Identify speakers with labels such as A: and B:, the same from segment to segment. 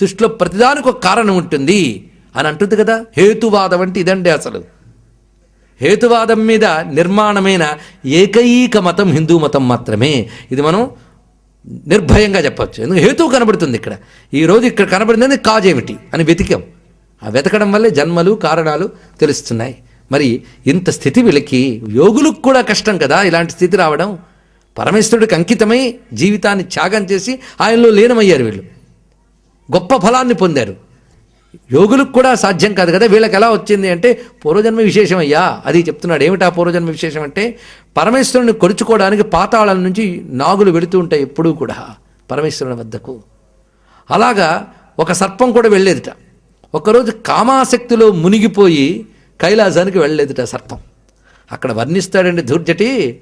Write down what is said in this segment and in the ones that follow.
A: సృష్టిలో ప్రతిదానికి ఒక కారణం ఉంటుంది అని అంటుంది కదా. హేతువాదం అంటే ఇదండి అసలు. హేతువాదం మీద నిర్మాణమైన ఏకైక మతం హిందూ మతం మాత్రమే. ఇది మనం నిర్భయంగా చెప్పచ్చు. ఎందుకంటే హేతువు కనబడుతుంది ఇక్కడ. ఈరోజు ఇక్కడ కనబడింది కాజేమిటి అని వెతికాం. ఆ వెతకడం వల్లే జన్మలు కారణాలు తెలుస్తున్నాయి. మరి ఇంత స్థితి వీళ్ళకి యోగులకు కూడా కష్టం కదా ఇలాంటి స్థితి రావడం. పరమేశ్వరుడికి అంకితమై జీవితాన్ని త్యాగం చేసి ఆయనలో లీనమయ్యారు వీళ్ళు. గొప్ప ఫలాన్ని పొందారు. యోగులకు కూడా సాధ్యం కాదు కదా. వీళ్ళకి ఎలా వచ్చింది అంటే పూర్వజన్మ విశేషం అయ్యా అది చెప్తున్నాడు. ఏమిటా పూర్వజన్మ విశేషం అంటే పరమేశ్వరుని కొడుచుకోవడానికి పాతాళం నుంచి నాగులు వెళుతూ ఉంటాయి ఎప్పుడూ కూడా పరమేశ్వరుని వద్దకు. అలాగా ఒక సర్పం కూడా వెళ్ళేదిట. ఒకరోజు కామాసక్తిలో మునిగిపోయి కైలాసానికి వెళ్ళలేదుట సర్పం. అక్కడ వర్ణిస్తాడండి ధూర్జటి.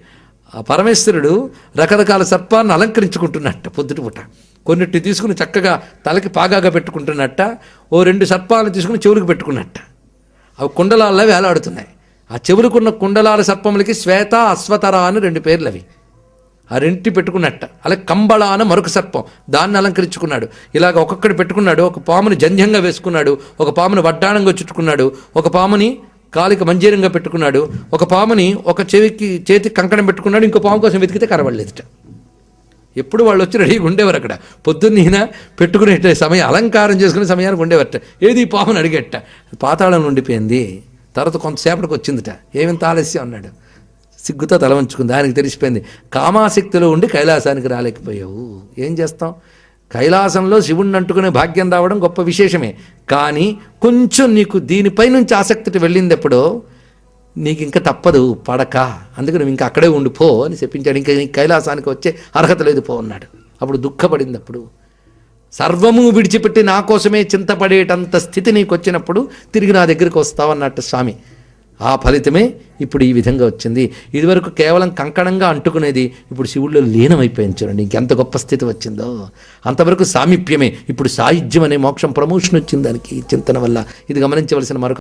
A: ఆ పరమేశ్వరుడు రకరకాల సర్పాన్ని అలంకరించుకుంటున్నట్ట పొద్దుటి పూట. కొన్నిటి తీసుకుని చక్కగా తలకి పాగాగా పెట్టుకుంటున్నట్ట ఓ రెండు సర్పాలను తీసుకుని చెవులకు పెట్టుకున్నట్ట. అవి కుండలాల్లో వేలాడుతున్నాయి. ఆ చెవులకున్న కుండలాల సర్పములకి శ్వేత అశ్వతర అని రెండు పేర్లు అవి ఆ రెంటి పెట్టుకున్నట్ట. అలాగే కంబళ అని మరొక సర్పం. దాన్ని అలంకరించుకున్నాడు. ఇలాగ ఒక్కొక్కటి పెట్టుకున్నాడు. ఒక పాముని జంధ్యంగా వేసుకున్నాడు. ఒక పాముని వడ్డాణంగా చుట్టుకున్నాడు. ఒక పాముని కాలికి మంజీరంగా పెట్టుకున్నాడు. ఒక పాముని ఒక చెవికి చేతికి కంకణం పెట్టుకున్నాడు. ఇంకో పాము కోసం వెతికితే కనబడలేదుట. ఎప్పుడు వాళ్ళు వచ్చి రెడీగా ఉండేవారు అక్కడ. పొద్దున్న పెట్టుకునే సమయం అలంకారం చేసుకునే సమయానికి ఉండేవారట. ఏది పాపను అడిగేట. పాతాళం ఉండిపోయింది. తర్వాత కొంతసేపటికి వచ్చిందిట. ఏమింత ఆలస్యం అన్నాడు. సిగ్గుతో తల వంచుకుంది. ఆయనకి తెలిసిపోయింది. కామాశక్తిలో ఉండి కైలాసానికి రాలేకపోయావు. ఏం చేస్తాం? కైలాసంలో శివుణ్ణి అంటుకునే భాగ్యం రావడం గొప్ప విశేషమే. కానీ కొంచెం నీకు దీనిపై నుంచి ఆసక్తి వెళ్ళింది ఎప్పుడో నీకు ఇంకా తప్పదు పడక. అందుకు నువ్వు ఇంకా అక్కడే ఉండిపో అని చెప్పించాడు. ఇంకా నీ కైలాసానికి వచ్చే అర్హత లేదు పో అన్నాడు. అప్పుడు దుఃఖపడింది అప్పుడు సర్వము విడిచిపెట్టి నా కోసమే చింతపడేటంత స్థితి నీకు వచ్చినప్పుడు తిరిగి నా దగ్గరికి వస్తావన్నట్టు స్వామి. ఆ ఫలితమే ఇప్పుడు ఈ విధంగా వచ్చింది. ఇదివరకు కేవలం కంకణంగా అంటుకునేది ఇప్పుడు శివుల్లో లీనమైపోయింది చూడండి. ఇంకెంత గొప్ప స్థితి వచ్చిందో. అంతవరకు సామీప్యమే. ఇప్పుడు సాయుధ్యం అనే మోక్షం ప్రమోషన్ వచ్చింది దానికి. చింతన వల్ల. ఇది గమనించవలసిన మరొక